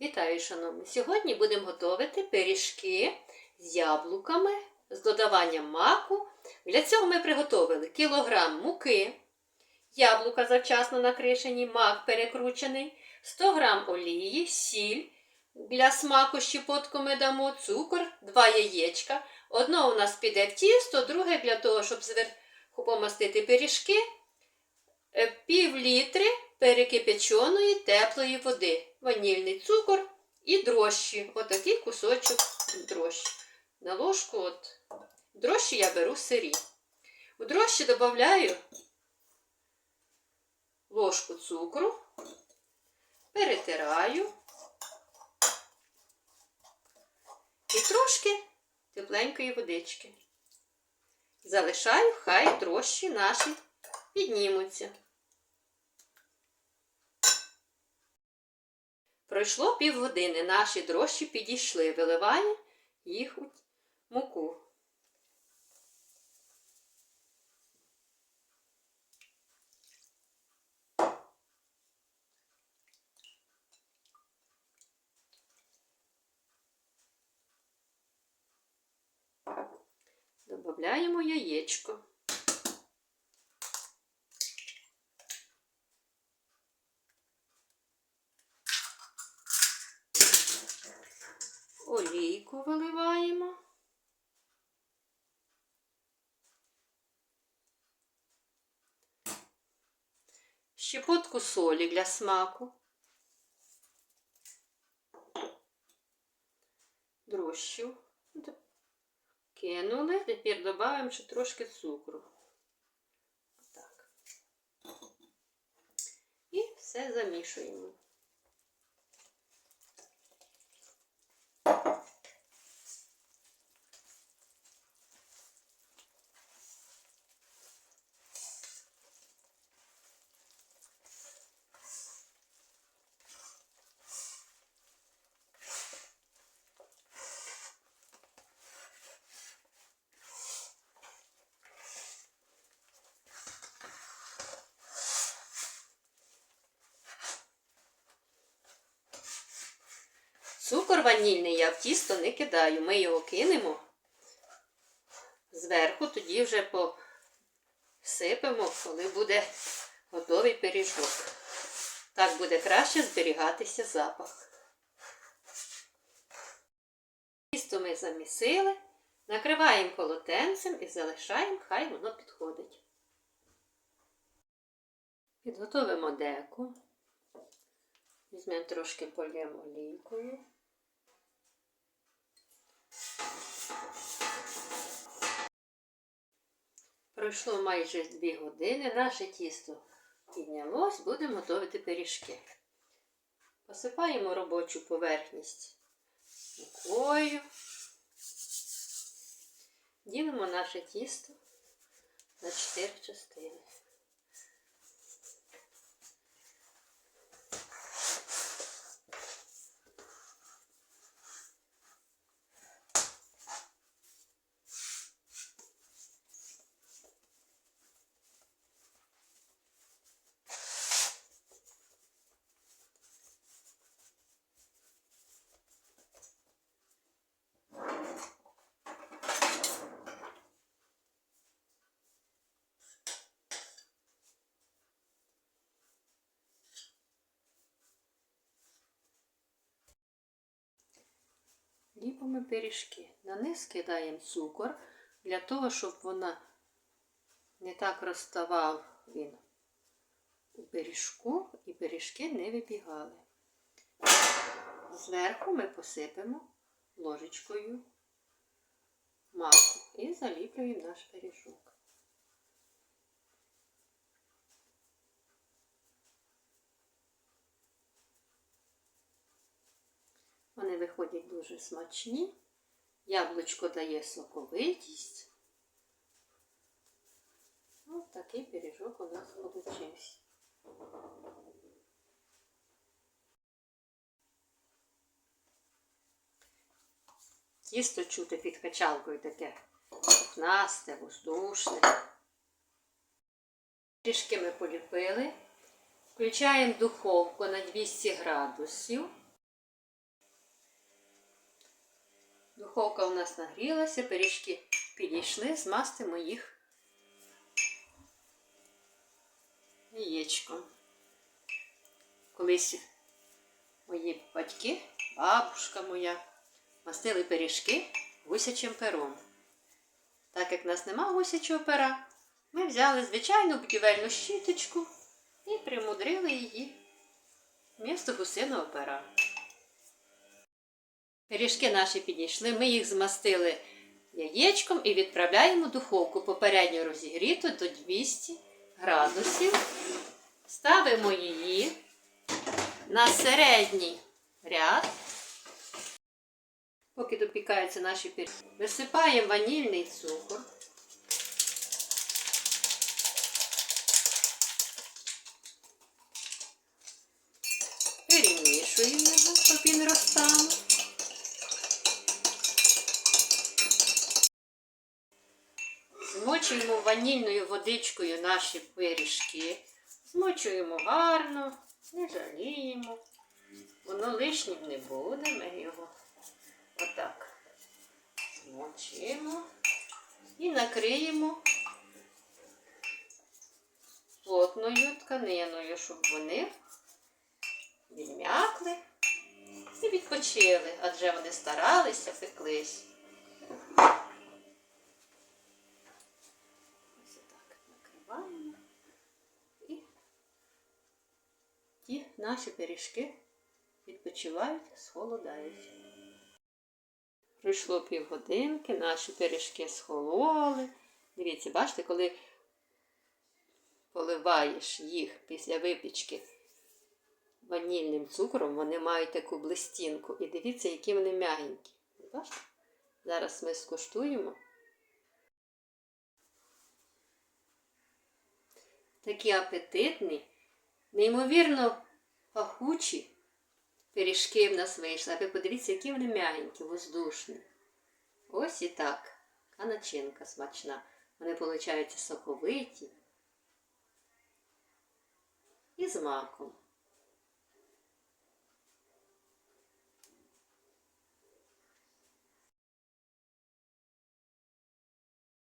Вітаю, шановні! Сьогодні будемо готувати пиріжки з яблуками з додаванням маку. Для цього ми приготовили кілограм муки, яблука завчасно накришені, мак перекручений, 100 грам олії, сіль. Для смаку щепотку ми дамо цукор, 2 яєчка. Одно у нас піде в тісто, друге для того, щоб зверху помастити пиріжки. Е, Пів літри перекипяченої теплої води, ванільний цукор і дрожжі. Отакий кусочок дрожжі. На ложку от дрожжі я беру сирі. У дрожжі додаю ложку цукру, перетираю і трошки тепленької водички. Залишаю, хай дрожжі наші піднімуться. Пройшло півгодини, наші дрожжі підійшли, виливаємо їх у муку. Добавляємо яєчко. Олійку виливаємо. Щепотку солі для смаку. Дрожжів кинули. Тепер додаємо ще трошки цукру. Так. І все замішуємо. Цукор ванільний я в тісто не кидаю. Ми його кинемо зверху, тоді вже посипемо, коли буде готовий пиріжок. Так буде краще зберігатися запах. Тісто ми замісили, накриваємо полотенцем і залишаємо, хай воно підходить. Підготовимо деку. Візьмемо трошки польємо олійкою. Пройшло майже 2 години, наше тісто піднялось, будемо готувати пиріжки. Посипаємо робочу поверхність мукою. Ділимо наше тісто на 4 частини. Ліпимо пиріжки. На низ кидаємо цукор для того, щоб вона не так розставав він у пиріжку і пиріжки не вибігали. Зверху ми посипемо ложечкою маку і заліплюємо наш пиріжок. Вони виходять дуже смачні. Яблучко дає соковитість. Ось такий пиріжок у нас получився. Тісто чути під качалкою таке пухнасте, воздушне. Трішки ми поліпили. Включаємо духовку на 200 градусів. Духовка у нас нагрілася, пиріжки підійшли, змастимо їх яєчком. Колись мої батьки, бабушка моя, мастили пиріжки гусячим пером. Так як в нас нема гусячого пера, ми взяли звичайну будівельну щіточку і примудрили її вмісто гусиного пера. Пиріжки наші підійшли, ми їх змастили яєчком і відправляємо в духовку попередньо розігріту до 200 градусів. Ставимо її на середній ряд. Поки допікаються наші пиріжки, висипаємо ванільний цукор. Перемішуємо його, щоб він розтанув. Змочуємо ванільною водичкою наші пиріжки. Змочуємо гарно, не жаліємо. Воно лишнім не буде, ми його отак змочимо і накриємо плотною тканиною, щоб вони відм'якли і відпочили, адже вони старалися, пеклись. Ось так накриваємо. І ті наші пиріжки відпочивають, схолодають. Пройшло півгодинки, наші пиріжки схололи. Дивіться, бачите, коли поливаєш їх після випічки ванільним цукром, вони мають таку блистінку. І дивіться, які вони м'ягенькі. Бачите? Зараз ми скуштуємо. Такі апетитні, неймовірно пахучі пиріжки в нас вийшли. А ви подивіться, які вони м'ягенькі, воздушні. Ось і так. А начинка смачна. Вони, виходять, соковиті і з маком.